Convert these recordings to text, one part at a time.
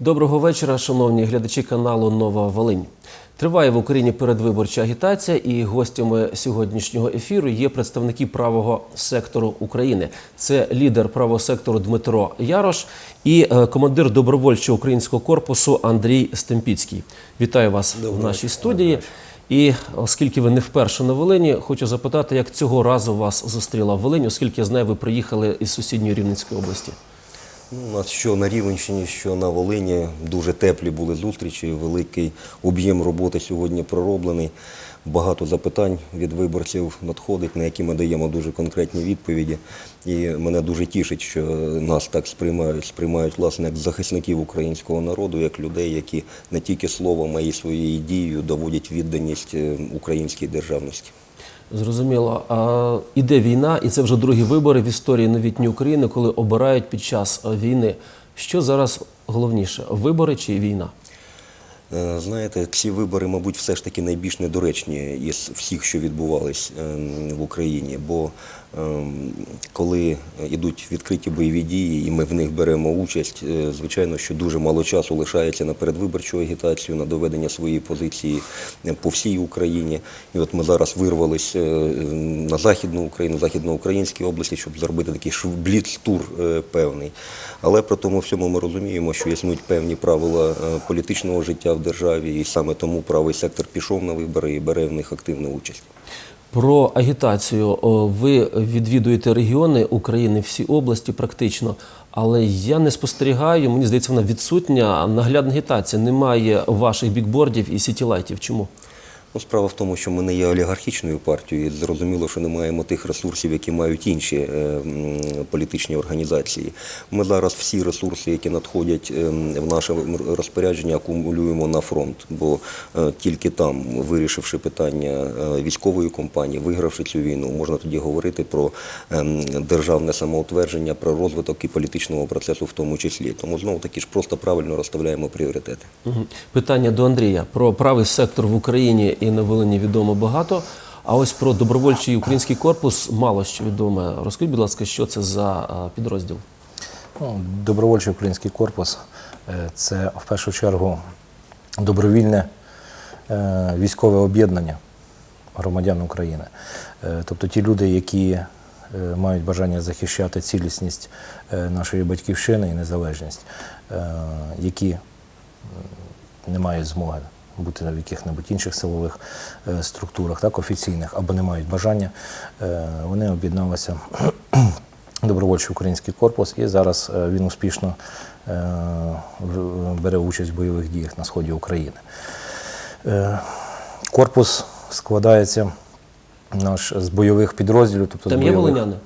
Доброго вечора, шановні глядачі каналу Нова Волинь. Триває в Україні передвиборча агітація, і гостями сьогоднішнього ефіру є представники правого сектору України. Це лідер правого сектору Дмитро Ярош і е, командир добровольчого українського корпусу Андрій Стемпіцький. Вітаю вас в нашій студії. І оскільки ви не вперше на Волині, хочу запитати, як цього разу вас зустріла Волинь, оскільки я знаю, ви приїхали із сусідньої Рівненської області. Ну, у нас що на Рівенщині, що на Волині дуже теплі були зустрічі, великий об'єм роботи сьогодні пророблений. Багато запитань від виборців надходить, на які ми даємо дуже конкретні відповіді. І мене дуже тішить, що нас так сприймають, сприймають власне як захисників українського народу, як людей, які не тільки словом, а й своєю дією доводять відданість е, українській державності. Зрозуміло. А, іде війна, і це вже другі вибори в історії новітньої України, коли обирають під час е, війни. Що зараз головніше вибори чи війна? Е, Знаєте, ці вибори, мабуть, все ж таки найбільш недоречні із всіх, що відбувались ем, в Україні. Бо коли йдуть відкриті бойові дії, і ми в них беремо участь, е, звичайно, що дуже мало часу лишається на передвиборчу агітацію, на доведення своєї позиції е, по всій Україні. І от ми зараз вирвались е, на Західну Україну, Західноукраїнській області, щоб зробити такий бліц-тур певний. Але при тому всьому ми розуміємо, що існують певні правила політичного життя в державі, і саме тому правий сектор пішов на вибори і бере в них активну участь. Про агітацію ви відвідуєте регіони України, всі області практично. Але я не спостерігаю, мені здається, вона відсутня. Наглядна агітація. Немає ваших бікбордів і сітілайтів. Чому? Ну, справа в тому, що ми не є олігархічною партією, зрозуміло, що не маємо тих ресурсів, які мають інші е, політичні організації. Ми зараз всі ресурси, які надходять е, в наше розпорядження, акумулюємо на фронт, бо е, тільки там, вирішивши питання е, військової компанії, вигравши цю війну, можна тоді говорити про е, державне самоутвердження, про розвиток і політичного процесу в тому числі. Тому знову таки ж просто правильно розставляємо пріоритети. Питання до Андрія. Про правий сектор в Україні і на Волині відомо багато. А ось про добровольчий український корпус мало що відоме. Розкажіть, будь ласка, що це за підрозділ? Ну, Добровольчий український корпус е, це в першу чергу добровільне е, військове об'єднання громадян України. Е, Тобто ті люди, які е, мають бажання захищати цілісність е, нашої батьківщини і незалежність, е, які не мають змоги бути в яких-небудь інших силових е, структурах, так, офіційних, або не мають бажання, е, вони об'єдналися добровольчий український корпус, і зараз е, він успішно бере участь в бойових діях на сході України. Корпус складається наш з бойових підрозділів. Тобто з Там є бойових- волиняни?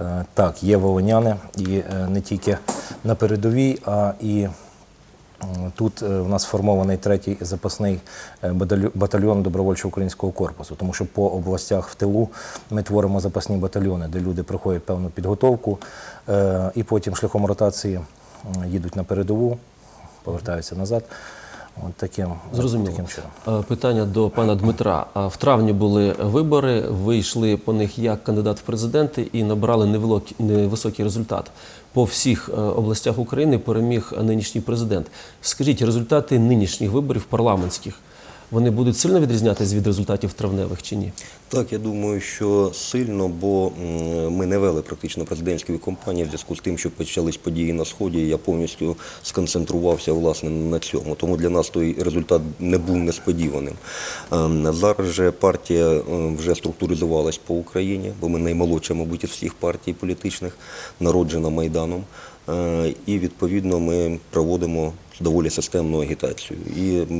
Е, Так, є волиняни, і не тільки на передовій, а і тут у в нас сформований третій запасний е, батальйон добровольчого українського корпусу, тому що по областях в тилу ми творимо запасні батальйони, де люди проходять певну підготовку е, і потім шляхом ротації їдуть на передову, повертаються назад. От таким, Зрозуміло. таким чином. Е, Питання до пана Дмитра. В травні були вибори, ви йшли по них як кандидат в президенти і набрали невисокий результат. По всіх е, областях України переміг нинішній президент. Скажіть, результати нинішніх виборів парламентських вони будуть сильно відрізнятися від результатів травневих чи ні? Так, я думаю, що сильно, бо ми не вели практично президентської кампанії в зв'язку з тим, що почались події на сході. Я повністю сконцентрувався власне на цьому. Тому для нас той результат не був несподіваним. Ем, Зараз же партія ем, вже структуризувалась по Україні, бо ми наймолодша, мабуть, із всіх партій політичних, народжена майданом. Е, І відповідно ми проводимо доволі системну агітацію. І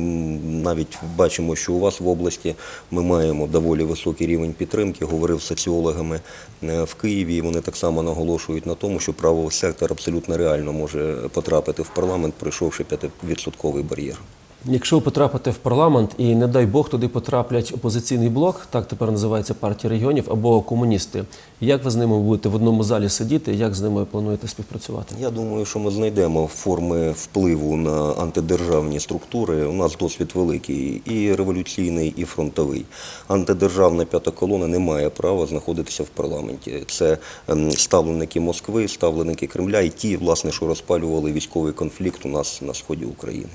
навіть бачимо, що у вас в області ми маємо доволі високий рівень підтримки. Говорив з соціологами е, в Києві. і Вони так само наголошують на тому, що правовий сектор абсолютно реально може потрапити в парламент, пройшовши 5% бар'єр. Якщо ви потрапите в парламент і не дай Бог туди потраплять опозиційний блок, так тепер називається партія регіонів або комуністи. Як ви з ними будете в одному залі сидіти? Як з ними плануєте співпрацювати? Я думаю, що ми знайдемо форми впливу на антидержавні структури. У нас досвід великий і революційний, і фронтовий. Антидержавна п'ята колона не має права знаходитися в парламенті. Це ем, ставленики Москви, ставленики Кремля і ті, власне, що розпалювали військовий конфлікт у нас на сході України.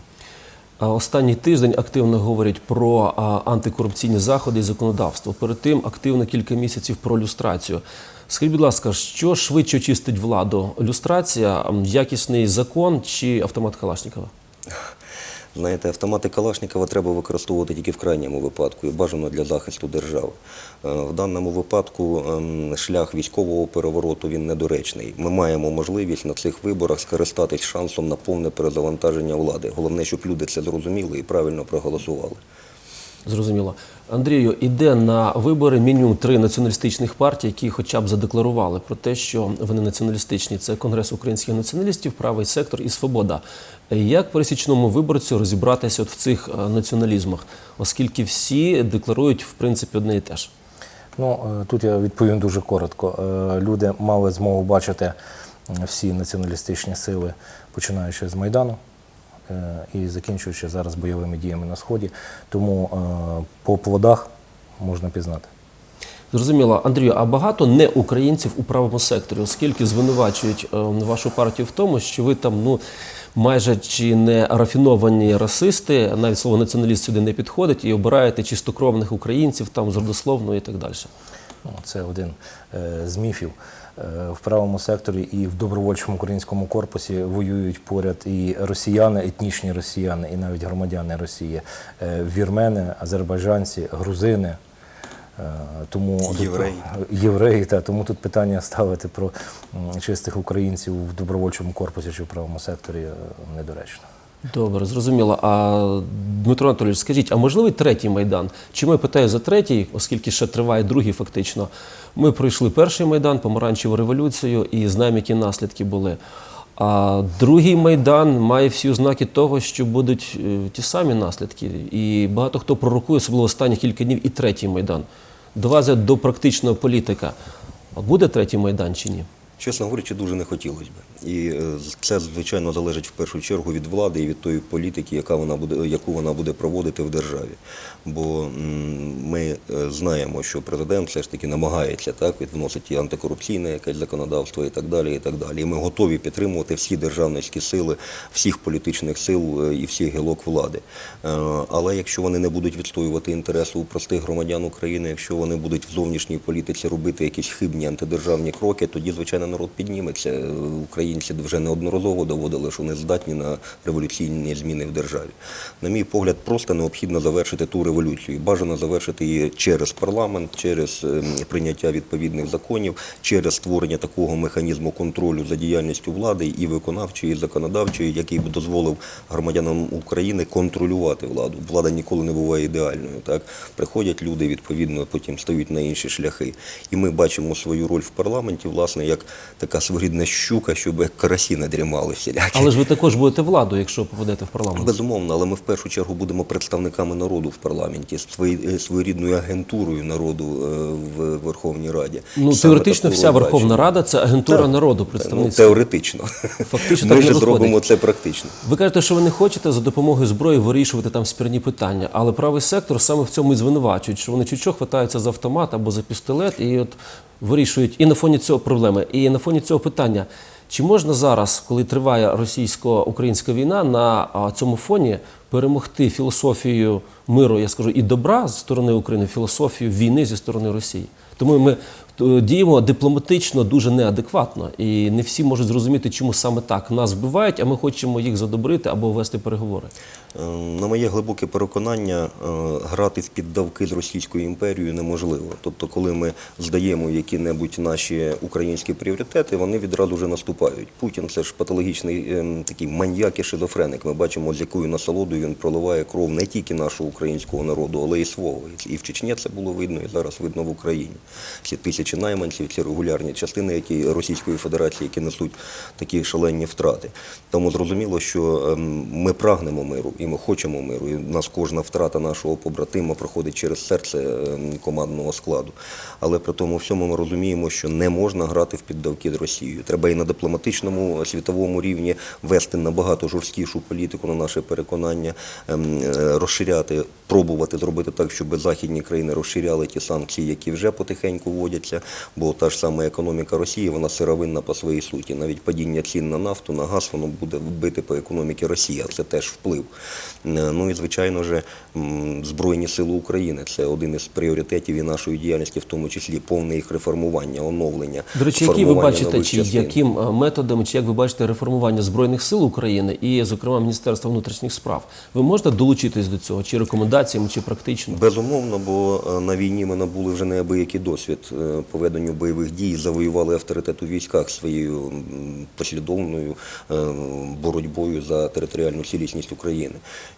Останній тиждень активно говорять про антикорупційні заходи і законодавство. Перед тим активно кілька місяців про люстрацію. Скажіть, будь ласка, що швидше очистить владу? Люстрація, якісний закон чи автомат Калашникова? Знаєте, автомати Калашникова треба використовувати тільки в крайньому випадку і бажано для захисту держави. Е, В даному випадку ем, шлях військового перевороту він недоречний. Ми маємо можливість на цих виборах скористатись шансом на повне перезавантаження влади. Головне, щоб люди це зрозуміли і правильно проголосували. Зрозуміло. Андрію, іде на вибори мінімум три націоналістичних партій, які хоча б задекларували про те, що вони націоналістичні. Це Конгрес українських націоналістів, правий сектор і свобода. Як пересічному виборцю розібратися от в цих е, націоналізмах, оскільки всі декларують в принципі одне і те ж? Ну, е, тут я відповім дуже коротко. Е, Люди мали змогу бачити всі націоналістичні сили, починаючи з Майдану і закінчуючи зараз бойовими діями на Сході. Тому е, по плодах можна пізнати. Зрозуміло, Андрію, а багато не українців у правому секторі, оскільки звинувачують е, вашу партію в тому, що ви там ну майже чи не рафіновані расисти, навіть слово націоналіст сюди не підходить, і обираєте чистокровних українців там з родословною і так далі. Ну, Це один е, з міфів. Е, В правому секторі і в добровольчому українському корпусі воюють поряд і росіяни, етнічні росіяни, і навіть громадяни Росії, е, вірмени, азербайджанці, грузини. Тому Євреї. євреї, та тому тут питання ставити про чистих українців в добровольчому корпусі чи в правому секторі недоречно. Добре, зрозуміло. А Дмитро Анатолійович, скажіть, а можливий третій майдан? Чому я питаю за третій, оскільки ще триває другий, фактично. Ми пройшли перший майдан, помаранчеву революцію, і знаємо, які наслідки були. А другий майдан має всі ознаки того, що будуть е, ті самі наслідки. І багато хто пророкує, особливо останні кілька днів, і третій майдан. До вас до практичного політика. А буде третій майдан чи ні? Чесно говорячи, дуже не хотілося б. І е, це, звичайно, залежить в першу чергу від влади і від тої політики, яка вона буде, яку вона буде проводити в державі. Бо ми е, знаємо, що президент все ж таки намагається так вносити і антикорупційне якесь законодавство і так далі. І так далі. І ми готові підтримувати всі державницькі сили, всіх політичних сил е, і всіх гілок влади. Але якщо вони не будуть відстоювати інтереси у простих громадян України, якщо вони будуть в зовнішній політиці робити якісь хибні антидержавні кроки, тоді звичайно народ підніметься. Е, Українці вже неодноразово доводили, що вони здатні на революційні зміни в державі. На мій погляд, просто необхідно завершити ту революцію. Бажано завершити її через парламент, через ем, прийняття відповідних законів, через створення такого механізму контролю за діяльністю влади і виконавчої, і законодавчої, який би дозволив громадянам України контролювати владу. Влада ніколи не буває ідеальною. Так приходять люди, відповідно, потім стають на інші шляхи. І ми бачимо свою роль в парламенті, власне, як така своєрідна щука, щоб як карасі надрімали всілякі. Але ж ви також будете владою, якщо попадете в парламент. Безумовно, але ми в першу чергу будемо представниками народу в парламенті, е, своєрідною агентурою народу е, в Верховній Раді. Ну, саме теоретично вся Верховна. Рада це агентура Так. народу, Ну, теоретично. Фактично Ми так не ж зробимо це практично. Ви кажете, що ви не хочете за допомогою зброї вирішувати там спірні питання, але правий сектор саме в цьому і звинувачують, що вони чуть хватаються за автомат або за пістолет і от вирішують і на фоні цього проблеми, і на фоні цього питання. Чи можна зараз, коли триває російсько-українська війна, на цьому фоні перемогти філософію миру, я скажу, і добра з сторони України, філософію війни зі сторони Росії? Тому ми е, діємо дипломатично дуже неадекватно, і не всі можуть зрозуміти, чому саме так нас вбивають, а ми хочемо їх задобрити або вести переговори. Е, На моє глибоке переконання, е, грати в піддавки з Російською імперією неможливо. Тобто, коли ми здаємо які-небудь наші українські пріоритети, вони відразу вже наступають. Путін це ж патологічний ем, такий маньяк і шизофреник. Ми бачимо, з якою насолодою він проливає кров не тільки нашого українського народу, але й свого. І в Чечні це було видно, і зараз видно в Україні. Ці тисячі тисячі найманців, ці регулярні частини, які Російської Федерації, які несуть такі шалені втрати. Тому зрозуміло, що ем, ми прагнемо миру ми хочемо миру. І в нас кожна втрата нашого побратима проходить через серце ем, командного складу. Але при тому всьому ми розуміємо, що не можна грати в піддавки з Росією. Треба і на дипломатичному світовому рівні вести набагато жорсткішу політику на наше переконання, ем, е, розширяти, пробувати зробити так, щоб західні країни розширяли ті санкції, які вже потихеньку вводяться. Бо та ж сама економіка Росії, вона сировинна по своїй суті. Навіть падіння цін на нафту, на газ, воно буде бити по економіці Росії, це теж вплив. Е, Ну і звичайно ж, Збройні сили України це один із пріоритетів і нашої діяльності, в тому числі повне їх реформування, оновлення. До речі, які ви бачите, чи частин. яким е, методом, чи як ви бачите реформування збройних сил України і, зокрема, Міністерства внутрішніх справ? Ви можете долучитись до цього, чи рекомендаціями, чи практично? Безумовно, бо е, на війні ми набули вже неабиякий досвід е, по веденню бойових дій, завоювали авторитет у військах своєю послідовною боротьбою за територіальну цілісність України.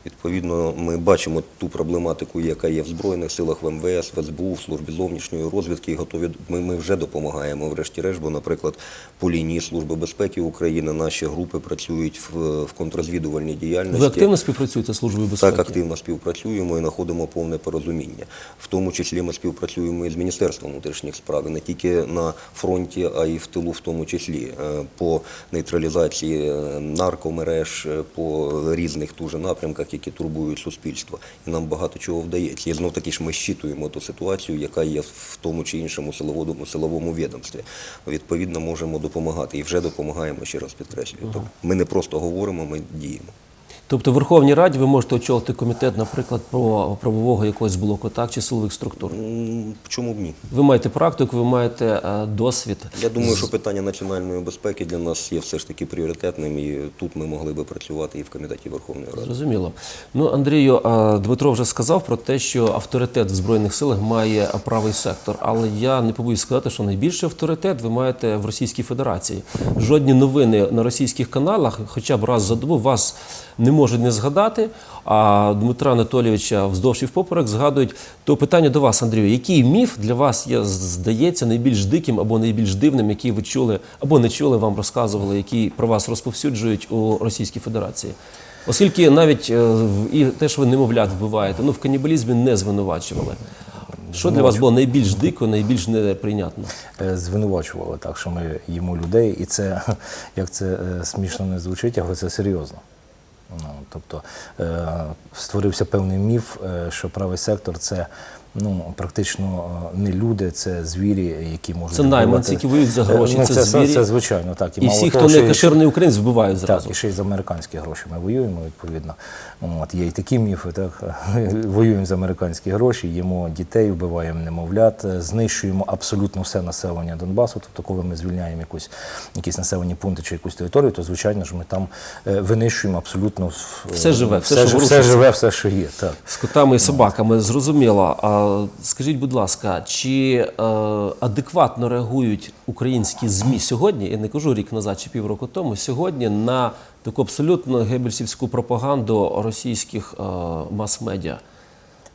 Відповідно, ми бачимо ту проблематику, яка є в Збройних силах, в МВС, в СБУ, в службі зовнішньої розвідки. Готові ми, ми вже допомагаємо, врешті-решт, бо, наприклад, по лінії Служби безпеки України наші групи працюють в, в контррозвідувальній діяльності. Ви активно співпрацюєте з службою безпеки? Так, активно співпрацюємо і знаходимо повне порозуміння. В тому числі ми співпрацюємо і з Міністерством внутрішніх справ, не тільки на фронті, а й в тилу в тому числі, е, по нейтралізації е, наркомереж, е, по різних дуже напрямках, які турбують суспільство. І нам багато чого вдається. І знов таки ж ми щитуємо ту ситуацію, яка є в тому чи іншому силовому, силовому відомстві. Відповідно, можемо допомагати і вже допомагаємо, ще раз підкреслюю. Тобто Ми не просто говоримо, ми діємо. Тобто в Верховній Раді ви можете очолити комітет, наприклад, про правового якогось блоку, так, чи силових структур. Чому б ні? Ви маєте практику, ви маєте е, досвід. Я думаю, що питання національної безпеки для нас є все ж таки пріоритетним, і тут ми могли би працювати і в комітеті Верховної Ради. Зрозуміло. Ну, Андрію, а, Дмитро вже сказав про те, що авторитет в Збройних силах має правий сектор. Але я не побоюсь сказати, що найбільший авторитет ви маєте в Російській Федерації. Жодні новини на російських каналах, хоча б раз за добу, вас не можуть не згадати. А Дмитра Анатолійовича вздовж і впоперек згадують. То питання до вас, Андрію, який міф для вас є, здається, найбільш диким або найбільш дивним, який ви чули або не чули, вам розказували, який про вас розповсюджують у Російській Федерації? Оскільки навіть е, і те, що ви немовлят вбиваєте, ну в канібалізмі не звинувачували. Що для вас було найбільш дико, найбільш неприйнятно? Е, звинувачували так, що ми їмо людей, і це, як це е, смішно не звучить, але це серйозно. Ну, тобто е, створився певний міф, е, що правий сектор це ну, практично е, не люди, це звірі, які можуть. Це найманці, які воюють за гроші, Е, ну, це це, звірі. це звичайно, так. І мало всі, того, хто не і- каширний українець, вбивають зразу. так, і ще й за американські гроші ми воюємо, відповідно. От, є і такі міфи, так. Воюємо за американські гроші, їмо дітей, вбиваємо немовлят, е, знищуємо абсолютно все населення Донбасу. Тобто, коли ми звільняємо якусь, якісь населені пункти чи якусь територію, то звичайно ж ми там винищуємо абсолютно Все живе, все, все, що все живе, все, що є. Так. З котами і собаками, зрозуміло. Скажіть, будь ласка, чи е, адекватно реагують українські ЗМІ сьогодні, я не кажу рік назад чи півроку тому, сьогодні на таку абсолютно гебельсівську пропаганду російських е, мас-медіа?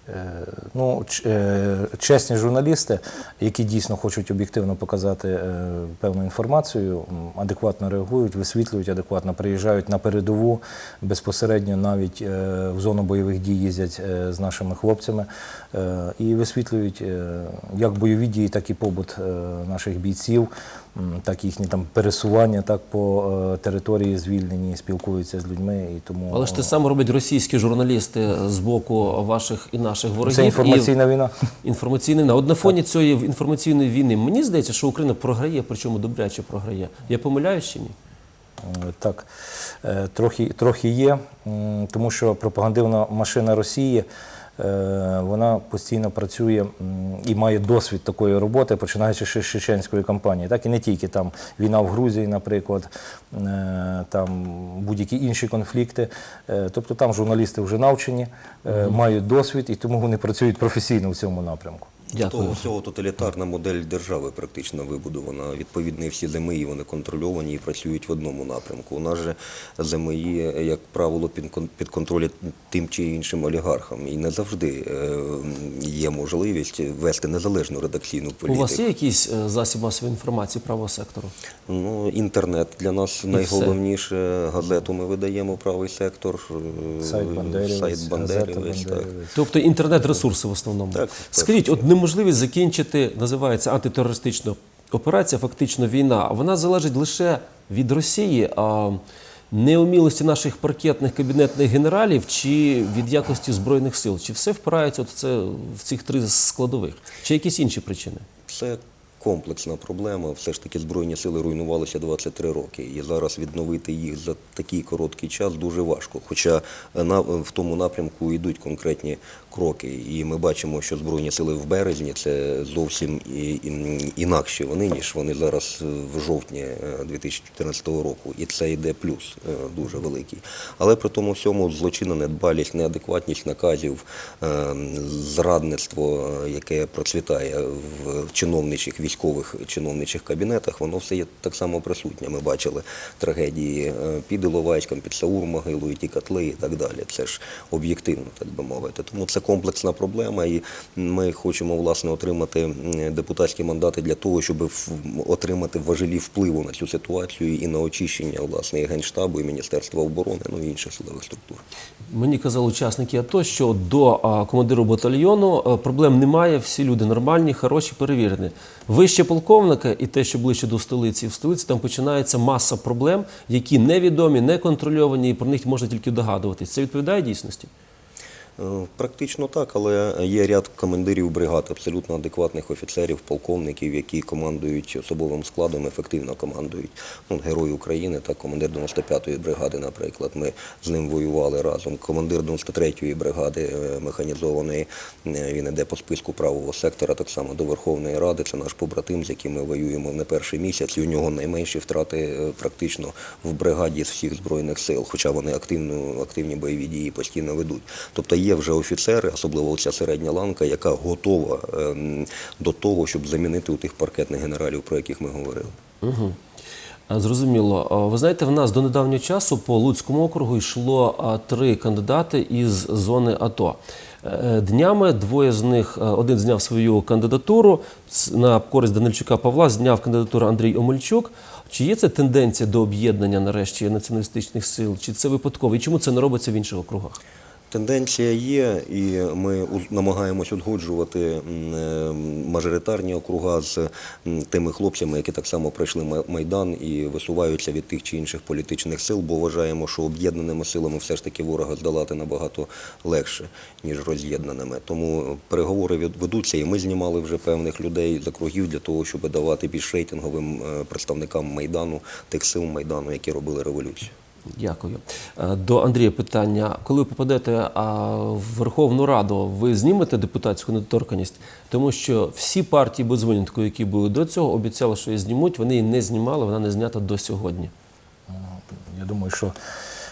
Е, Ну, е, чесні журналісти, які дійсно хочуть об'єктивно показати е, певну інформацію, адекватно реагують, висвітлюють, адекватно приїжджають на передову безпосередньо навіть в зону бойових дій їздять з нашими хлопцями і висвітлюють як бойові дії, так і побут наших бійців, так їхні там пересування, так по е, території звільнені, спілкуються з людьми. І тому Але ж те саме роблять російські журналісти з боку ваших і наших ворогів. це І інформаційна війна. Інформаційний війна. От на фоні цієї інформаційної війни мені здається, що Україна програє, причому добряче програє. Я помиляюсь чи ні? Е, Так, е, трохи, трохи є, тому що пропагандивна машина Росії. Е, Вона постійно працює і має досвід такої роботи, починаючи ще з чеченської кампанії. Так і не тільки там війна в Грузії, наприклад, е, там будь-які інші конфлікти. Е, Тобто там журналісти вже навчені, мають досвід, і тому вони працюють професійно в цьому напрямку. До Дякую. того всього тоталітарна модель держави практично вибудована. Відповідно, всі ЗМІ вони контрольовані і працюють в одному напрямку. У нас же ЗМІ, як правило, під кон- контролем тим чи іншим олігархам. І не завжди е, є можливість вести незалежну редакційну У вас є якийсь е, засіб масової інформації правого сектору? Ну, інтернет для нас найголовніше. Газету ми видаємо правий сектор. е, Сайт Бандерівець, сайт Бандерівець, так. Тобто інтернет-ресурси в основному. Так, Скажіть, от неможливість закінчити, називається антитерористична операція, фактично війна. Вона залежить лише від Росії, а неумілості наших паркетних кабінетних генералів чи від якості збройних сил. Чи все впирається от в це в цих три складових? Чи якісь інші причини? Це комплексна проблема. Все ж таки збройні сили руйнувалися 23 роки, і зараз відновити їх за такий короткий час дуже важко. Хоча на, в тому напрямку йдуть конкретні кроки. І ми бачимо, що збройні сили в березні це зовсім інакші вони, ніж вони зараз е, в жовтні е, 2014 року. І це йде плюс е, дуже великий. Але при тому всьому злочинна недбалість, неадекватність наказів, е, зрадництво, е, яке процвітає в чиновничих військових чиновничих кабінетах, воно все є так само присутнє. Ми бачили трагедії е, під Іловайськом, під Саур-могилою, ті котли і так далі. Це ж об'єктивно, так би мовити. Тому це комплексна проблема, і ми хочемо власне отримати депутатські мандати для того, щоб отримати важелі впливу на цю ситуацію і на очищення власне і генштабу, і міністерства оборони, ну і інших силових структур. Мені казали учасники АТО, що до командиру батальйону проблем немає, всі люди нормальні, хороші, перевірені. Вище полковника і те, що ближче до столиці, в столиці там починається маса проблем, які невідомі, не контрольовані, і про них можна тільки догадуватись. Це відповідає дійсності? Е, Практично так, але є ряд командирів бригад, абсолютно адекватних офіцерів, полковників, які командують особовим складом, ефективно командують. Ну, Герой України, так, командир 95-ї бригади, наприклад, ми з ним воювали разом. Командир 93-ї бригади е, механізованої, е, він іде по списку правого сектора, так само до Верховної Ради. Це наш побратим, з яким ми воюємо не перший місяць. І у нього найменші втрати практично в бригаді з всіх збройних сил, хоча вони активну, активні бойові дії постійно ведуть. Тобто є вже офіцери, особливо ця середня ланка, яка готова ем, до того, щоб замінити у тих паркетних генералів, про яких ми говорили. Угу. Зрозуміло. Ви знаєте, в нас до недавнього часу по Луцькому округу йшло три кандидати із зони АТО. Е, Днями двоє з них, е, один зняв свою кандидатуру на користь Данильчука Павла, зняв кандидатуру Андрій Омельчук. Чи є це тенденція до об'єднання нарешті націоналістичних сил? Чи це випадково? І чому це не робиться в інших округах? Тенденція є, і ми намагаємось узгоджувати е, мажоритарні округа з тими хлопцями, які так само пройшли Ма- майдан і висуваються від тих чи інших політичних сил, бо вважаємо, що об'єднаними силами все ж таки ворога здолати набагато легше, ніж роз'єднаними. Тому переговори ведуться, і ми знімали вже певних людей з округів для того, щоб давати більш рейтинговим е, представникам майдану, тих сил майдану, які робили революцію. Дякую. Е, До Андрія питання. Коли ви попадете в Верховну Раду, ви знімете депутатську недоторканність? Тому що всі партії без винятку, які були до цього, обіцяли, що її знімуть. Вони її не знімали, вона не знята до сьогодні. Я думаю, що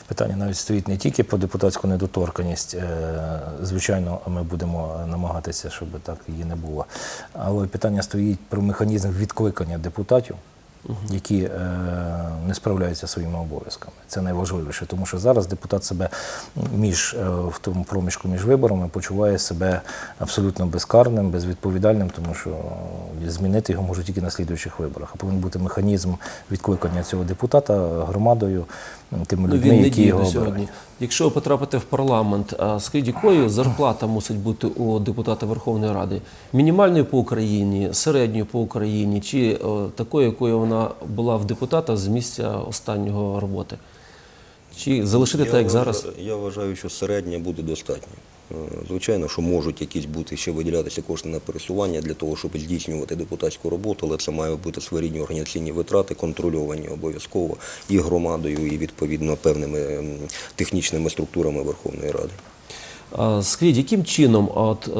питання навіть стоїть не тільки про депутатську недоторканність. е, Звичайно, ми будемо намагатися, щоб так її не було. Але питання стоїть про механізм відкликання депутатів, які е, не справляються своїми обов'язками. Це найважливіше, тому що зараз депутат себе між е, в тому проміжку між виборами почуває себе абсолютно безкарним, безвідповідальним, тому що змінити його можуть тільки на слідуючих виборах. А повинен бути механізм відкликання цього депутата громадою, м, людьми, Ну, він не які його сьогодні. Якщо ви потрапите в парламент, а скажіть, якою зарплата мусить бути у депутата Верховної Ради? Мінімальною по Україні, середньою по Україні, чи е, такою, якою вона була в депутата з місця останнього роботи? Чи залишити так, як вважаю- зараз? Я вважаю, що середнє буде достатньо. Е, Звичайно, що можуть якісь бути ще виділятися кошти на пересування для того, щоб здійснювати депутатську роботу, але це мають бути своєрідні організаційні витрати, контрольовані обов'язково і громадою, і відповідно певними технічними структурами Верховної Ради. Скажіть, яким чином от, е,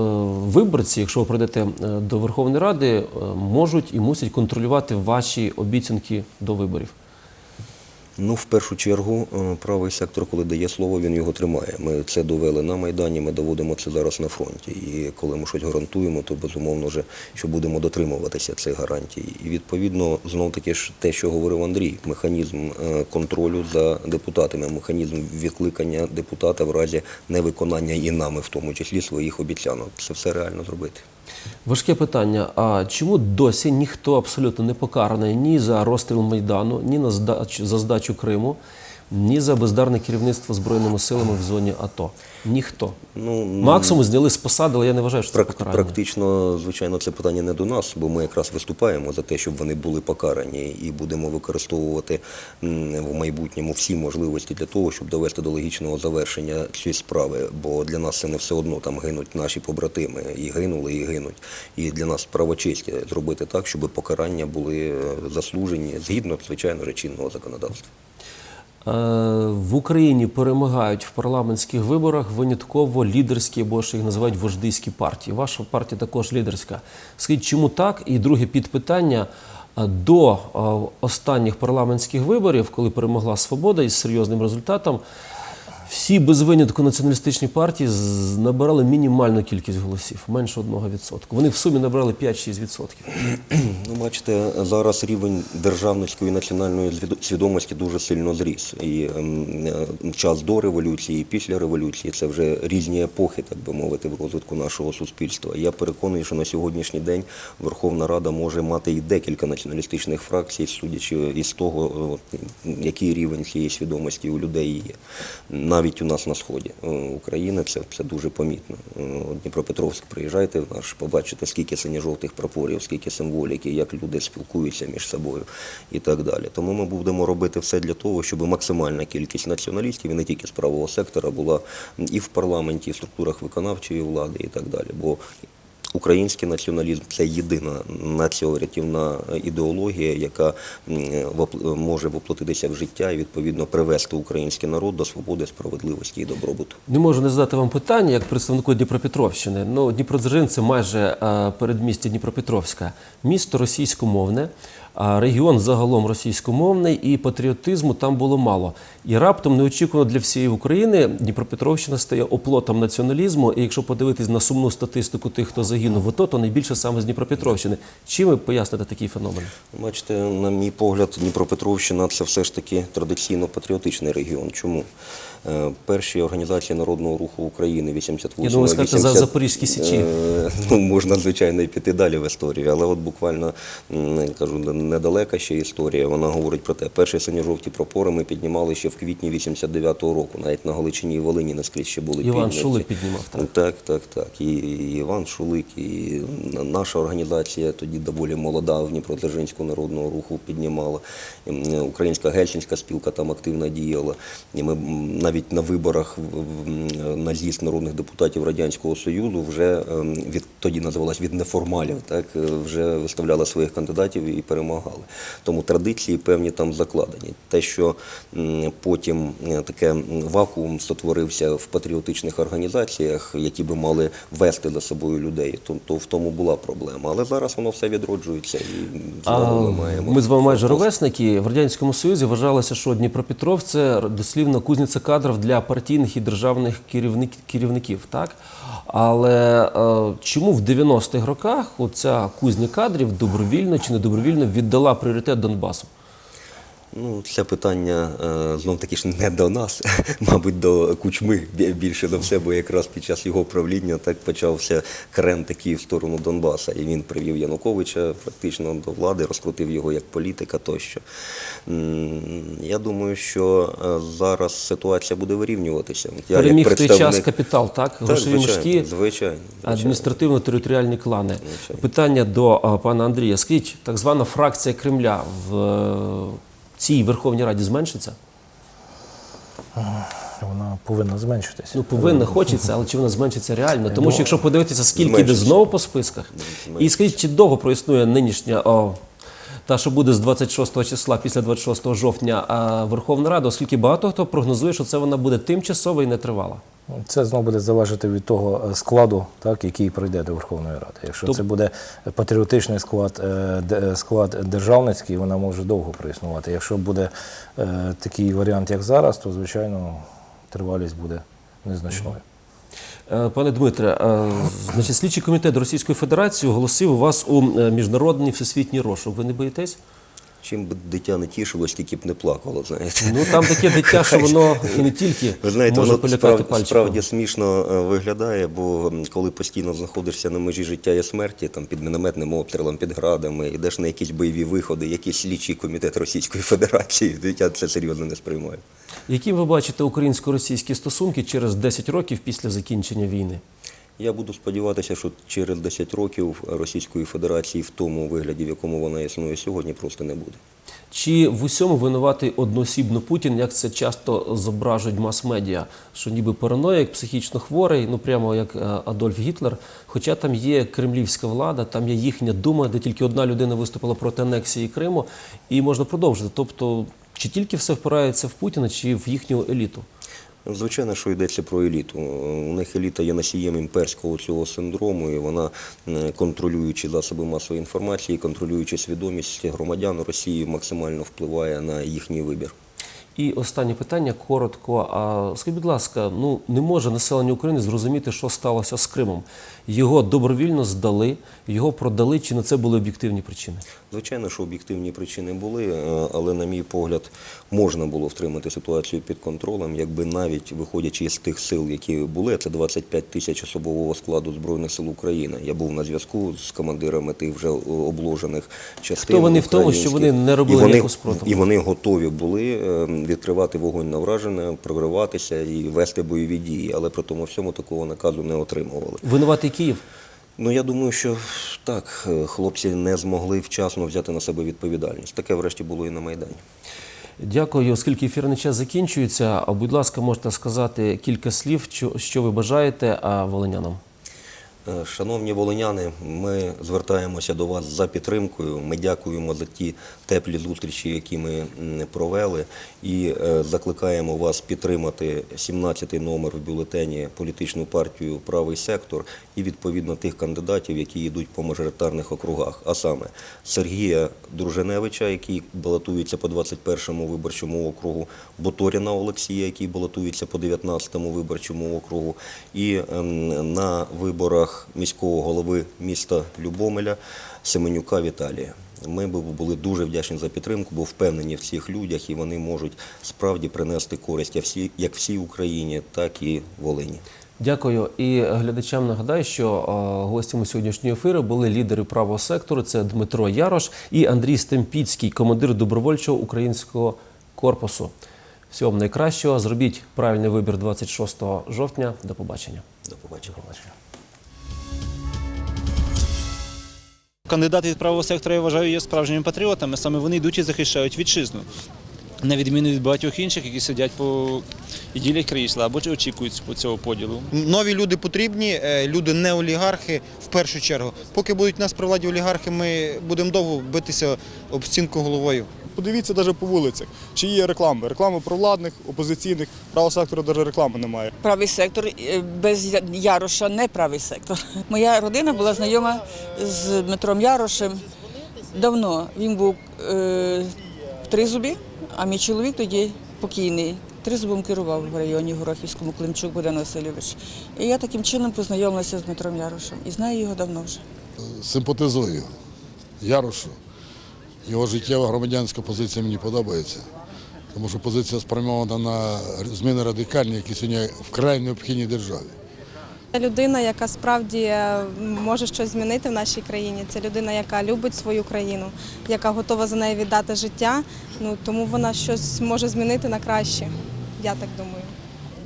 виборці, якщо ви прийдете е, до Верховної Ради, можуть і мусять контролювати ваші обіцянки до виборів? Ну, в першу чергу, е, правий сектор, коли дає слово, він його тримає. Ми це довели на Майдані, ми доводимо це зараз на фронті. І коли ми щось гарантуємо, то безумовно вже що будемо дотримуватися цих гарантій. І відповідно, знов таки ж те, що говорив Андрій, механізм е, контролю за депутатами, механізм відкликання депутата в разі невиконання і нами, в тому числі своїх обіцянок. Це все реально зробити. Важке питання. А чому досі ніхто абсолютно не покараний ні за розстріл Майдану, ні на здачу, за здачу Криму, ні за бездарне керівництво Збройними силами в зоні АТО? Ніхто. Ну, Максимум зняли з посади, але я не вважаю, що це покарання. Практично, звичайно, це питання не до нас, бо ми якраз виступаємо за те, щоб вони були покарані, і будемо використовувати в майбутньому всі можливості для того, щоб довести до логічного завершення цієї справи. Бо для нас це не все одно там гинуть наші побратими, і гинули, і гинуть. І для нас право честі зробити так, щоб покарання були е, заслужені згідно, звичайно, же, чинного законодавства. Е, В Україні перемагають в парламентських виборах винятково лідерські, або що їх називають вождиські партії. Ваша партія також лідерська. Скажіть, чому так? І друге підпитання. Е, До е, останніх парламентських виборів, коли перемогла свобода із серйозним результатом, всі без винятку націоналістичні партії набирали мінімальну кількість голосів, менше 1%. Вони в сумі набрали 5-6%. Ну, бачите, зараз рівень державницької національної свідомості дуже сильно зріс. І ем, е, час до революції, і після революції це вже різні епохи, так би мовити, в розвитку нашого суспільства. Я переконаний, що на сьогоднішній день Верховна Рада може мати і декілька націоналістичних фракцій, судячи із того, який рівень цієї свідомості у людей є. Навіть у нас на сході е, України це, це дуже помітно. Е, Дніпропетровськ приїжджайте в наш, побачите, скільки синьо-жовтих прапорів, скільки символіки, як люди спілкуються між собою і так далі. Тому ми будемо робити все для того, щоб максимальна кількість націоналістів, і не тільки з правого сектора, була і в парламенті, і в структурах виконавчої влади, і так далі. Бо Український націоналізм це єдина націорятівна ідеологія, яка може воплотитися в життя і відповідно привести український народ до свободи, справедливості і добробуту. Не можу не задати вам питання як представнику Дніпропетровщини. Ну, Дніпродзержин – це майже е, передмістя Дніпропетровська. Місто російськомовне, регіон загалом російськомовний, і патріотизму там було мало. І раптом неочікувано для всієї України Дніпропетровщина стає оплотом націоналізму. І якщо подивитись на сумну статистику тих, хто загинув в АТО, то найбільше саме з Дніпропетровщини. Чим ви поясните такий феномен? Бачите, на мій погляд, Дніпропетровщина це все ж таки традиційно патріотичний регіон. Чому? Е, Перші організації народного руху України 88 Я думаю, за Запорізькі Січі. Е, Ну, можна, звичайно, і піти далі в історію, але от буквально кажу, недалека ще історія. Вона говорить про те, перші синьо-жовті прапори ми піднімали ще в квітні 89-го року, навіть на Галичині і Волині наскрізь ще були Іван підняті. Шулик піднімав, так? Так, так, так. І, і Іван Шулик, і наша організація тоді доволі молода в Дніпродзержинського народного руху піднімала. Українська гельсінська спілка там активно діяла. І ми навіть на виборах на з'їзд народних депутатів Радянського Союзу вже ем, від тоді називалось від неформалів, так е, вже виставляли своїх кандидатів і перемагали. Тому традиції певні там закладені. Те, що потім е, таке вакуум сотворився в патріотичних організаціях, які би мали вести за собою людей, то, то в тому була проблема. Але зараз воно все відроджується і знову ми маємо. Ми з вами майже ровесники. В Радянському Союзі вважалося, що Дніпропетров це дослівно кузниця кадрів для партійних і державних керівник, керівників. Так? Але е, чому в 90-х роках оця кузня кадрів добровільно чи недобровільно віддала пріоритет Донбасу? Ну, це питання е, знов таки ж не до нас, мабуть, до кучми більше за все, бо якраз під час його правління так почався крен такий в сторону Донбаса. І він привів Януковича практично до влади, розкрутив його як політика тощо. Я думаю, що е, зараз ситуація буде вирівнюватися. Я як Переміг в той час капітал, так? Так, Грошові звичайно, мішки, звичайно, адміністративно-територіальні клани. Звичайно. Питання до пана Андрія. Скажіть, так звана фракція Кремля в е, цій Верховній Раді зменшиться? Вона повинна зменшитися. Ну, повинна, хочеться, але чи вона зменшиться реально? Тому що якщо подивитися, скільки йде знову по списках, і скажіть, чи довго проіснує нинішня о, та що буде з 26 числа після 26 жовтня Верховна Рада, оскільки багато хто прогнозує, що це вона буде тимчасова і нетривала. Це знову буде залежати від того е, складу, так, який прийде до Верховної Ради. Якщо Тоб- це буде патріотичний склад, е, склад державницький, вона може довго проіснувати. Якщо буде е, такий варіант, як зараз, то звичайно тривалість буде незначною. Е, Пане Дмитре, е, значить, слідчий комітет Російської Федерації оголосив вас у е, міжнародний всесвітній розшук. Ви не боїтесь? Чим би дитя не тішилось, тільки б не плакало, знаєте. Ну там таке дитя, що воно не тільки Ви знаєте, може воно полякати справ, пальчиком. справді смішно е, виглядає, бо коли постійно знаходишся на межі життя і смерті, там під мінометним обстрілом, під градами, йдеш на якісь бойові виходи, якийсь слідчий комітет Російської Федерації, дитя це серйозно не сприймає. Яким ви бачите українсько-російські стосунки через 10 років після закінчення війни? Я буду сподіватися, що через 10 років Російської Федерації в тому вигляді, в якому вона існує сьогодні, просто не буде. Чи в усьому винуватий одноосібно Путін, як це часто зображують мас-медіа, що ніби параноїк, психічно хворий, ну прямо як е, Адольф Гітлер. Хоча там є кремлівська влада, там є їхня дума, де тільки одна людина виступила проти анексії Криму, і можна продовжити. Тобто, чи тільки все впирається в Путіна, чи в їхню еліту? Звичайно, що йдеться про еліту. У них еліта є носієм імперського цього синдрому, і вона, е, контролюючи засоби масової інформації, контролюючи свідомість громадян Росії, максимально впливає на їхній вибір. І останнє питання коротко. А скажіть, будь ласка, ну не може населення України зрозуміти, що сталося з Кримом. Його добровільно здали, його продали. Чи на це були об'єктивні причини? Звичайно, що об'єктивні причини були, е, але, на мій погляд, можна було втримати ситуацію під контролем, якби навіть виходячи з тих сил, які були, це 25 тисяч особового складу Збройних сил України. Я був на зв'язку з командирами тих вже обложених частин. Хто вони в тому, що вони не робили ніякого спротиву? І вони готові були е, відкривати вогонь на вражене, прориватися і вести бойові дії, але при тому всьому такого наказу не отримували. Винуватий Київ. Ну я думаю, що так, е, хлопці не змогли вчасно взяти на себе відповідальність. Таке врешті було і на Майдані. Дякую, оскільки ефірний час закінчується. Будь ласка, можете сказати кілька слів, що, ви бажаєте а, волинянам. Е, Шановні волиняни, ми звертаємося до вас за підтримкою. Ми дякуємо за ті теплі зустрічі, які ми провели, і е, закликаємо вас підтримати 17-й номер в бюлетені політичну партію Правий сектор і відповідно тих кандидатів, які йдуть по мажоритарних округах. А саме Сергія Дружиневича, який балотується по 21-му виборчому округу, Боторіна Олексія, який балотується по 19-му виборчому округу, і ем, на виборах міського голови міста Любомеля Семенюка Віталія. Ми б були дуже вдячні за підтримку, бо впевнені в цих людях, і вони можуть справді принести користь як всій, Україні, так і Волині. Дякую. І глядачам нагадаю, що гостями сьогоднішнього ефіру були лідери правого сектору. Це Дмитро Ярош і Андрій Стемпіцький, командир добровольчого українського корпусу. Всього вам найкращого. Зробіть правильний вибір 26 жовтня. До побачення. До побачення. Кандидати від правого сектора, я вважаю, є справжніми патріотами. Саме вони йдуть і захищають вітчизну. На відміну від багатьох інших, які сидять по і ділять крісла або очікують по цього поділу. Нові люди потрібні, е, люди не олігархи в першу чергу. Поки будуть нас при владі олігархи, ми будемо довго битися об стінку головою. Подивіться навіть по вулицях, чи є реклами. Реклами провладних, опозиційних, правого сектору навіть реклами немає. Правий сектор е, без Яроша не правий сектор. Моя родина була знайома з Дмитром Ярошем давно. Він був е, в Тризубі, а мій чоловік тоді покійний. Тризубом керував в районі Горохівському Климчук Богдан Васильович. І я таким чином познайомилася з Дмитром Ярошем і знаю його давно вже. симпатизую Ярошу. Його життєва громадянська позиція мені подобається. Тому що позиція спрямована на зміни радикальні, які сьогодні вкрай необхідні державі. Це людина, яка справді е, може щось змінити в нашій країні. Це людина, яка любить свою країну, яка готова за неї віддати життя. Ну тому вона щось може змінити на краще. Я так думаю.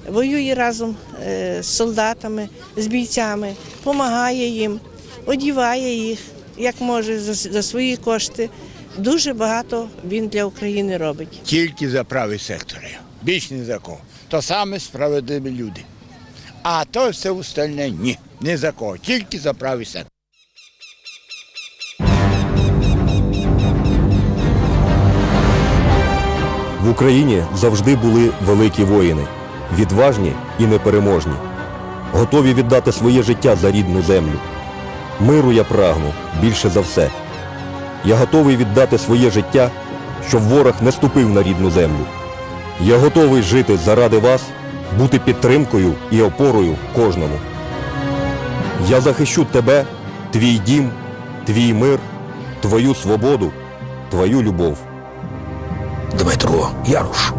воює разом е, з солдатами, з бійцями, допомагає їм, одіває їх, як може за свої кошти. Дуже багато він для України робить. тільки за правий сектор. Більш ні за кого. То саме справедливі люди. А то все остальне ні, ні за кого, тільки за правий сектор. В Україні завжди були великі воїни, відважні і непереможні, готові віддати своє життя за рідну землю. Миру я прагну більше за все. Я готовий віддати своє життя, щоб ворог не ступив на рідну землю. Я готовий жити заради вас, бути підтримкою і опорою кожному. Я захищу тебе, твій дім, твій мир, твою свободу, твою любов. Дмитро Яруш,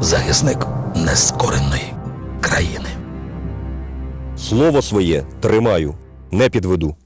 захисник нескореної країни. Слово своє тримаю, не підведу.